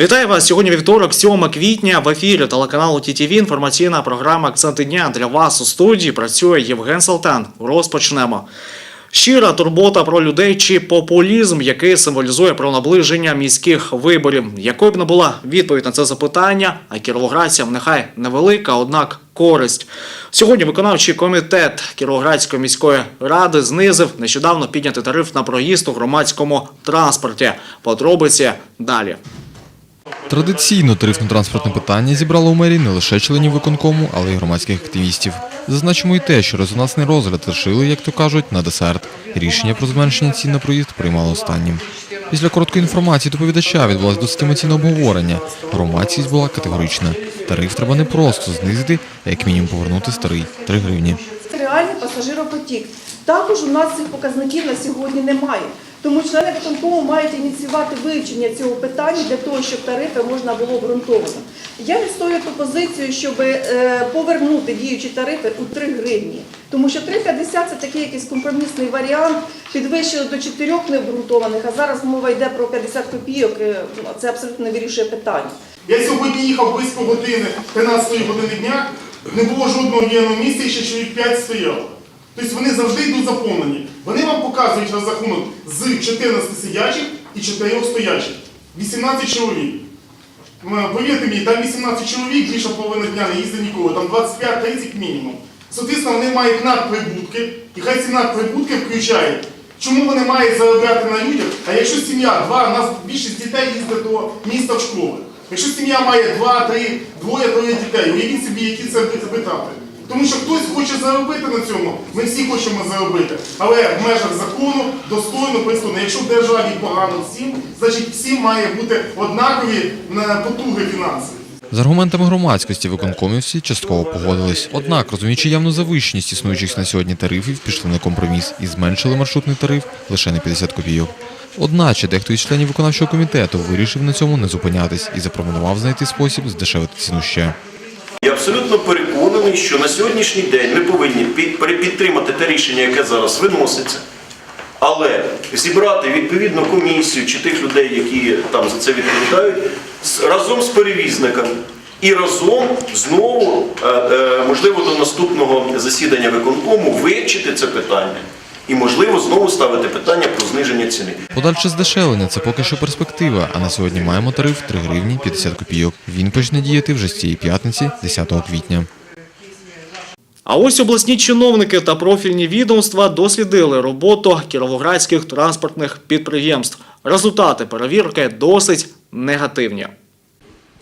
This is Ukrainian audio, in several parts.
Вітаю вас сьогодні вівторок, 7 квітня. В ефірі телеканалу ТІТІВІ інформаційна програма Акценти дня для вас у студії працює Євген Салтан. Розпочнемо. Щира турбота про людей чи популізм, який символізує про наближення міських виборів. Якою б не була відповідь на це запитання, а кіровоградцям нехай невелика, однак користь. Сьогодні виконавчий комітет Кіровоградської міської ради знизив нещодавно піднятий тариф на проїзд у громадському транспорті. Подробиці далі. Традиційно тарифно-транспортне питання зібрало у мерії не лише членів виконкому, але й громадських активістів. Зазначимо й те, що резонансний розгляд лишили, як то кажуть, на десерт. Рішення про зменшення цін на проїзд приймало останнім. Після короткої інформації доповідача відбулось досить емоційне обговорення. Громадськість була категорична. Тариф треба не просто знизити, а як мінімум повернути старий 3 гривні. реальний пасажиропотік. Також у нас цих показників на сьогодні немає. Тому члени виконкому мають ініціювати вивчення цього питання для того, щоб тарифи можна було обґрунтовано. Я відстоюю ту позицію, щоб е, повернути діючі тарифи у 3 гривні. Тому що 3,50 це такий якийсь компромісний варіант, підвищили до 4 необґрунтованих, а зараз мова йде про 50 копійок. е, Це абсолютно не вирішує питання. Я сьогодні їхав близько години, 13 години дня, не було жодного вільного місця, і ще чоловік 5 стояло. Тобто вони завжди йдуть заповнені. Вони вам показують розрахунок з 14 сидячих і 4 стоячих. 18 чоловік. Повірте мені, там 18 чоловік, більше половини дня не їздить ніколи, там 25-30 мінімум. Соответственно, вони мають надприбутки, і хай ці надприбутки включають. Чому вони мають заробляти на людях? А якщо сім'я, два, у нас більшість дітей їздить до міста в школи. Якщо сім'я має два, три, двоє, троє дітей, уявіть собі, які це витрати. Тому що хтось хоче заробити на цьому, ми всі хочемо заробити. Але в межах закону достойно присутно. Якщо в державі погано всім, значить всім має бути однакові на потуги фінансові. З аргументами громадськості виконкомівці частково погодились. Однак, розуміючи явну завищеність існуючих на сьогодні тарифів, пішли на компроміс і зменшили маршрутний тариф лише на 50 копійок. Одначе дехто із членів виконавчого комітету вирішив на цьому не зупинятись і запропонував знайти спосіб здешевити ціну ще. Я абсолютно переконаний, що на сьогоднішній день ми повинні підтримати те рішення, яке зараз виноситься, але зібрати відповідну комісію чи тих людей, які там за це відповідають, разом з перевізниками. І разом знову, е, е, можливо, до наступного засідання виконкому вивчити це питання і, можливо, знову ставити питання про зниження ціни. Подальше здешевлення це поки що перспектива, а на сьогодні маємо тариф 3 гривні 50 копійок. Він почне діяти вже з цієї п'ятниці, 10 квітня. А ось обласні чиновники та профільні відомства дослідили роботу кіровоградських транспортних підприємств. Результати перевірки досить негативні.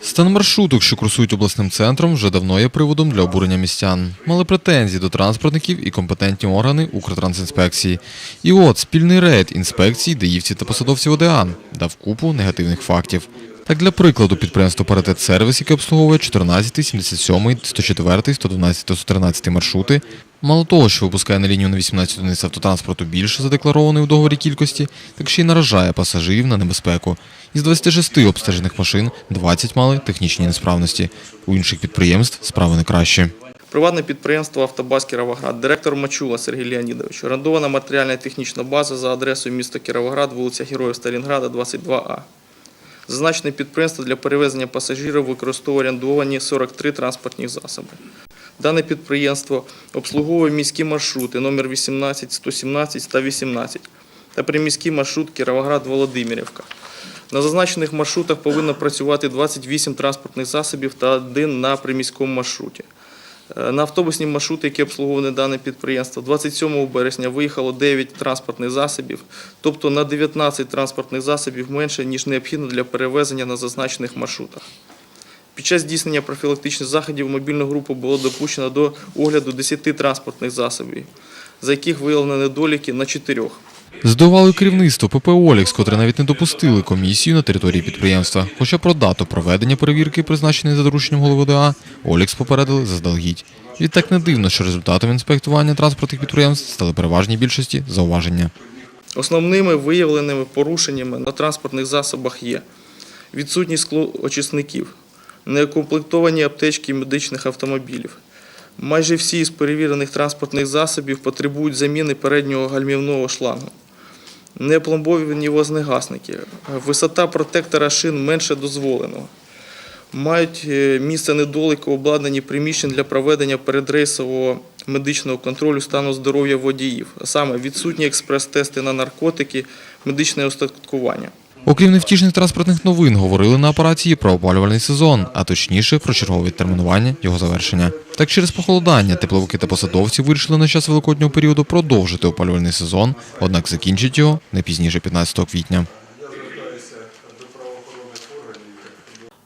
Стан маршруток, що курсують обласним центром, вже давно є приводом для обурення містян. Мали претензії до транспортників і компетентні органи Укртрансінспекції. І от спільний рейд інспекцій, даївців та посадовців ОДА дав купу негативних фактів. Так, для прикладу, підприємство Паритет Сервіс, яке обслуговує 14, 77, 104, 112 та 113 маршрути, мало того, що випускає на лінію на 18 одиниць автотранспорту більше задекларованої в договорі кількості, так ще й наражає пасажирів на небезпеку. Із 26 обстежених машин 20 мали технічні несправності. У інших підприємств справи не кращі. Приватне підприємство «Автобаз Кіровоград», директор Мачула Сергій Леонідович. Орендована матеріальна технічна база за адресою місто Кіровоград, вулиця Героїв Сталінграда, 22А. Зазначене підприємство для перевезення пасажирів використовує орендовані 43 транспортні засоби. Дане підприємство обслуговує міські маршрути номер 18, 117 та 18 та приміський маршрут Кіровоград-Володимирівка. На зазначених маршрутах повинно працювати 28 транспортних засобів та один на приміському маршруті. Е, На автобусні маршрути, які обслуговували дане підприємство, 27 березня виїхало 9 транспортних засобів, тобто на 19 транспортних засобів менше, ніж необхідно для перевезення на зазначених маршрутах. Під час здійснення профілактичних заходів мобільну групу було допущено до огляду 10 транспортних засобів, за яких виявлено недоліки на 4. Здивували керівництво ПП «Олікс», котре навіть не допустили комісію на території підприємства. Хоча про дату проведення перевірки, призначеної за дорученням голови ДА, «Олікс» попередили заздалегідь. Відтак не дивно, що результатом інспектування транспортних підприємств стали переважній більшості зауваження. Основними виявленими порушеннями на транспортних засобах є відсутність склоочисників, неукомплектовані аптечки медичних автомобілів. Майже всі з перевірених транспортних засобів потребують заміни переднього гальмівного шлангу. не пломбовані вогнегасники, висота протектора шин менше дозволеного. Мають е, місце недоліки обладнані приміщень для проведення передрейсового медичного контролю стану здоров'я водіїв, а саме відсутні експрес-тести на наркотики, медичне остаткування. Окрім невтішних транспортних новин, говорили на апараті про опалювальний сезон, а точніше про чергове відтермінування його завершення. Так через похолодання тепловики та посадовці вирішили на час великоднього періоду продовжити опалювальний сезон, однак закінчить його не пізніше 15 квітня.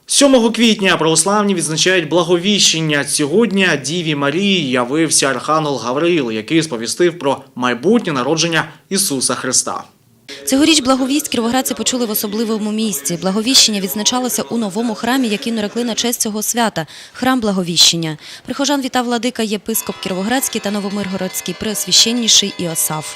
7 квітня православні відзначають благовіщення. Сьогодні Діві Марії явився Архангел Гавриїл, який сповістив про майбутнє народження Ісуса Христа. Цьогоріч благовість кіровоградці почули в особливому місці. Благовіщення відзначалося у новому храмі, який нарекли на честь цього свята – храм Благовіщення. Прихожан вітав владика єпископ Кіровоградський та Новомиргородський преосвященніший Іосаф.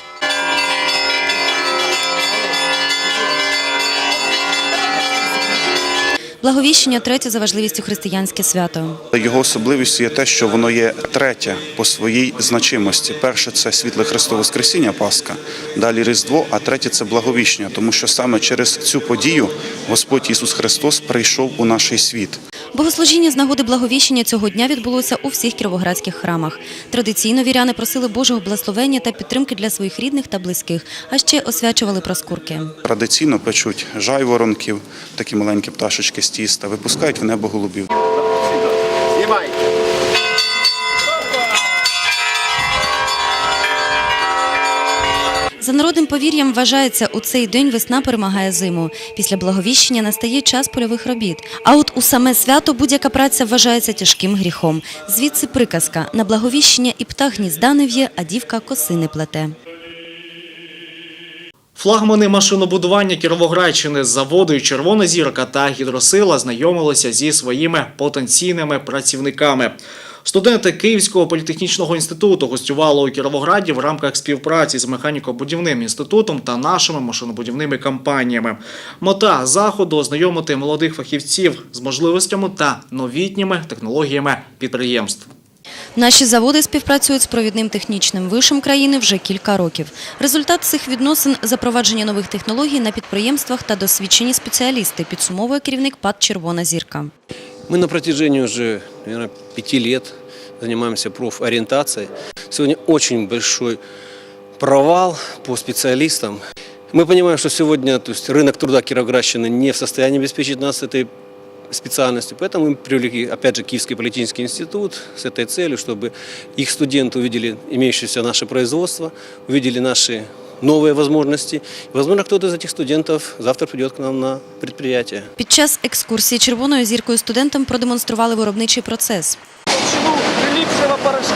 Благовіщення – третє за важливістю християнське свято. Його особливістю є те, що воно є третє по своїй значимості. Перше це світле Христове Воскресіння Пасха, далі Різдво, а третє це благовіщення, тому що саме через цю подію Господь Ісус Христос прийшов у наш світ. Богослужіння з нагоди благовіщення цього дня відбулося у всіх кіровоградських храмах. Традиційно віряни просили Божого благословення та підтримки для своїх рідних та близьких, а ще освячували проскурки. Традиційно печуть жайворонків, такі маленькі пташечки з тіста, випускають в небо голубів. За народним повір'ям вважається, у цей день весна перемагає зиму. Після благовіщення настає час польових робіт. А от у саме свято будь-яка праця вважається тяжким гріхом. Звідси приказка на благовіщення і птах гнізда не в'є, а дівка коси не плете. Флагмани машинобудування Кіровоградщини з заводу Червона зірка та гідросила знайомилися зі своїми потенційними працівниками. Студенти Київського політехнічного інституту гостювали у Кіровограді в рамках співпраці з механіко-будівним інститутом та нашими машинобудівними компаніями. Мета заходу ознайомити молодих фахівців з можливостями та новітніми технологіями підприємств. Наші заводи співпрацюють з провідним технічним вишем країни вже кілька років. Результат цих відносин – запровадження нових технологій на підприємствах та досвідчені спеціалісти, підсумовує керівник ПАД «Червона зірка». Мы на протяжении уже, наверное, пяти лет занимаемся профориентацией. Сегодня очень большой провал по специалистам. Мы понимаем, что сегодня то есть, рынок труда Кировоградщины не в состоянии обеспечить нас этой специальностью. Поэтому мы привлекли, опять же, Киевский политический институт с этой целью, чтобы их студенты увидели имеющееся наше производство, увидели наши новые возможности. Возможно, кто-то из этих студентов завтра придет к нам на предприятие. Під час екскурсії червоною зіркою студентам продемонстрували виробничий процес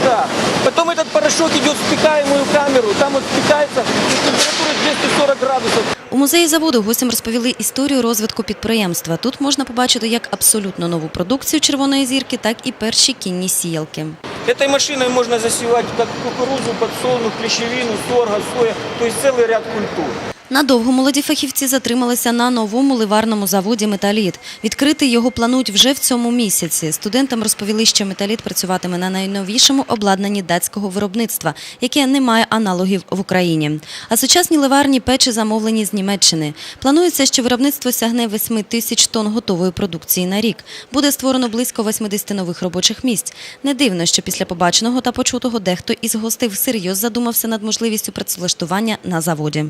толщину прилипшего порошка. Потом этот порошок идет в спекаемую камеру, там он спекается с температурой 240 градусов. У музеї заводу гостям розповіли історію розвитку підприємства. Тут можна побачити як абсолютно нову продукцію червоної зірки, так і перші кінні сіялки. Этой машиной можно засевать как кукурузу, подсолнух, клещевину, сорго, соя, то есть целый ряд культур. Надовго молоді фахівці затрималися на новому ливарному заводі «Металіт». Відкрити його планують вже в цьому місяці. Студентам розповіли, що «Металіт» працюватиме на найновішому обладнанні датського виробництва, яке не має аналогів в Україні. А сучасні ливарні печі замовлені з Німеччини. Планується, що виробництво сягне 8 тисяч тонн готової продукції на рік. Буде створено близько 80 нових робочих місць. Не дивно, що після побаченого та почутого дехто із гостей всерйоз задумався над можливістю працевлаштування на заводі.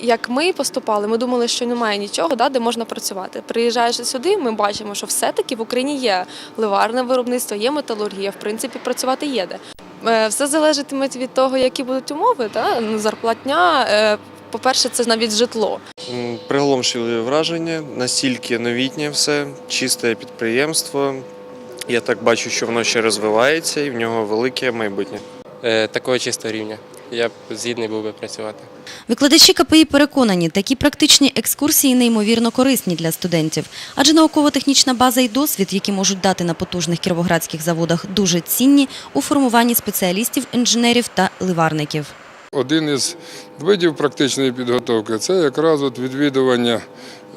Як ми поступали, ми думали, що немає нічого, да, де можна працювати. Приїжджаючи сюди, ми бачимо, що все-таки в Україні є ливарне виробництво, є металургія, в принципі, працювати є де. Е, Все залежатиме від того, які будуть умови, да? ну, зарплатня. е, По-перше, це навіть житло. М, Приголомшливі враження, настільки новітнє все, чисте підприємство. Я так бачу, що воно ще розвивається і в нього велике майбутнє. Е, такого чистого рівня. Я б згідний був би працювати. Викладачі КПІ переконані, такі практичні екскурсії неймовірно корисні для студентів, адже науково-технічна база і досвід, які можуть дати на потужних кіровоградських заводах, дуже цінні у формуванні спеціалістів, інженерів та ливарників. Один із видів практичної підготовки це якраз от відвідування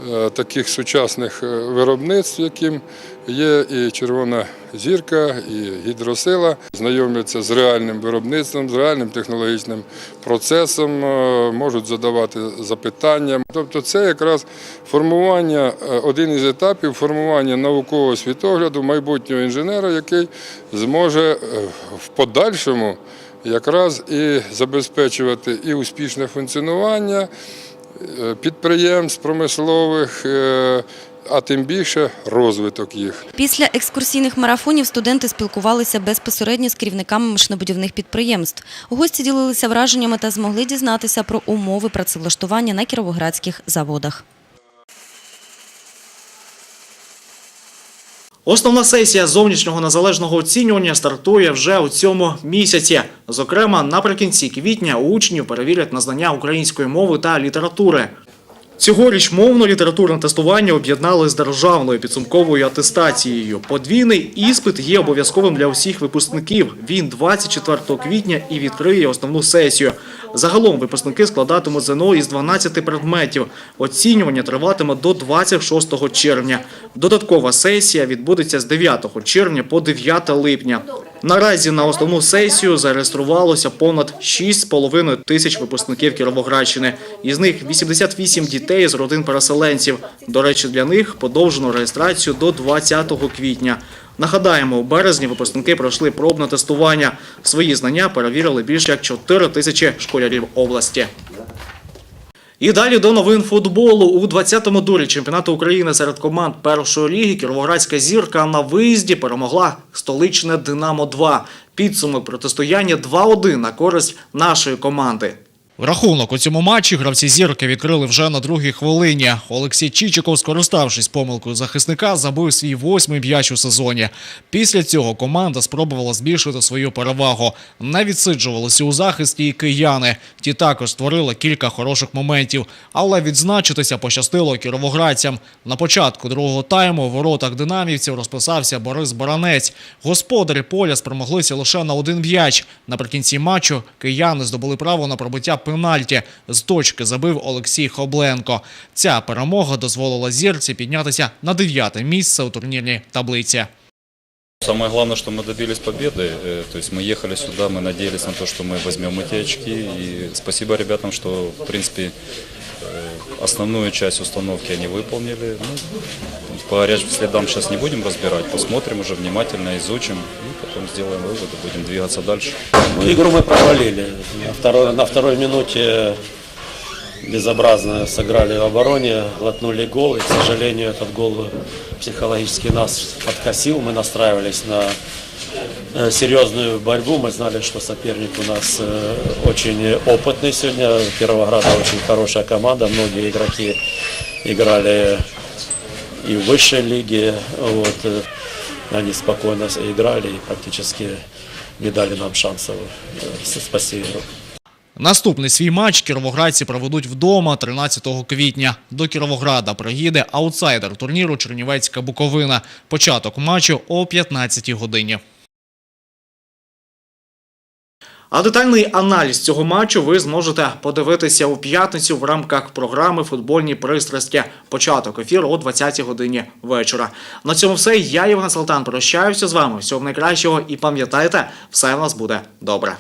е, таких сучасних е, виробництв, яким є і Червона зірка, і гідросила, знайомляться з реальним виробництвом, з реальним технологічним процесом, е, можуть задавати запитання. Тобто, це якраз формування, е, один із етапів формування наукового світогляду майбутнього інженера, який зможе е, в подальшому якраз і забезпечувати і успішне функціонування підприємств промислових, а тим більше розвиток їх. Після екскурсійних марафонів студенти спілкувалися безпосередньо з керівниками машинобудівних підприємств. Гості ділилися враженнями та змогли дізнатися про умови працевлаштування на кіровоградських заводах. Основна сесія зовнішнього незалежного оцінювання стартує вже у цьому місяці. Зокрема, наприкінці квітня учнів перевірять на знання української мови та літератури. Цьогоріч мовно-літературне тестування об'єднали з державною підсумковою атестацією. Подвійний іспит є обов'язковим для усіх випускників. Він 24 квітня і відкриє основну сесію. Загалом випускники складатимуть ЗНО із 12 предметів. Оцінювання триватиме до 26 червня. Додаткова сесія відбудеться з 9 червня по 9 липня. Наразі на основну сесію зареєструвалося понад 6,5 тисяч випускників Кіровоградщини. Із них 88 дітей з родин переселенців. До речі, для них подовжено реєстрацію до 20 квітня. Нагадаємо, у березні випускники пройшли пробне тестування. Свої знання перевірили більше як 4 тисячі школярів області. І далі до новин футболу. У 20-му турі чемпіонату України серед команд першої ліги Кіровоградська зірка на виїзді перемогла столичне Динамо-2. Підсумок протистояння 2-1 на користь нашої команди. Рахунок у цьому матчі гравці зірки відкрили вже на другій хвилині. Олексій Чичиков, скориставшись помилкою захисника, забив свій восьмий м'яч у сезоні. Після цього команда спробувала збільшити свою перевагу. Не відсиджувалися у захисті і кияни. Ті також створили кілька хороших моментів, але відзначитися пощастило кіровоградцям. На початку другого тайму у воротах динамівців розписався Борис Баранець. Господарі поля спромоглися лише на один м'яч. Наприкінці матчу кияни здобули право на пробиття пенальті. З точки забив Олексій Хобленко. Ця перемога дозволила зірці піднятися на дев'яте місце у турнірній таблиці. Самое главное, что мы добились победы. Э, То есть мы ехали сюда, мы надеялись на то, что мы возьмем эти очки. И спасибо ребятам, что, в принципе, э, основную часть установки они выполнили. Ну, по горячим следам сейчас не будем разбирать, посмотрим уже внимательно, изучим и потом сделаем выводы, будем двигаться дальше. Ну, игру мы провалили. На второй, на второй минуте безобразно сыграли в обороне, глотнули гол. И, к сожалению, этот гол психологически нас подкосил. Мы настраивались на э, серьезную борьбу. Мы знали, что соперник у нас э, очень опытный сегодня. Кировограда очень хорошая команда. Многие игроки играли и в высшей лиге. Вот, э, они спокойно играли и практически не дали нам шансов э, спасти игру. Наступний свій матч кіровоградці проведуть вдома 13 квітня. До Кіровограда приїде аутсайдер турніру Чернівецька Буковина. Початок матчу о 15 годині. А детальний аналіз цього матчу ви зможете подивитися у п'ятницю в рамках програми Футбольні пристрасті. Початок ефіру о 20 годині вечора. На цьому все. Я Євген Салтан прощаюся з вами. Всього найкращого і пам'ятайте, все в нас буде добре.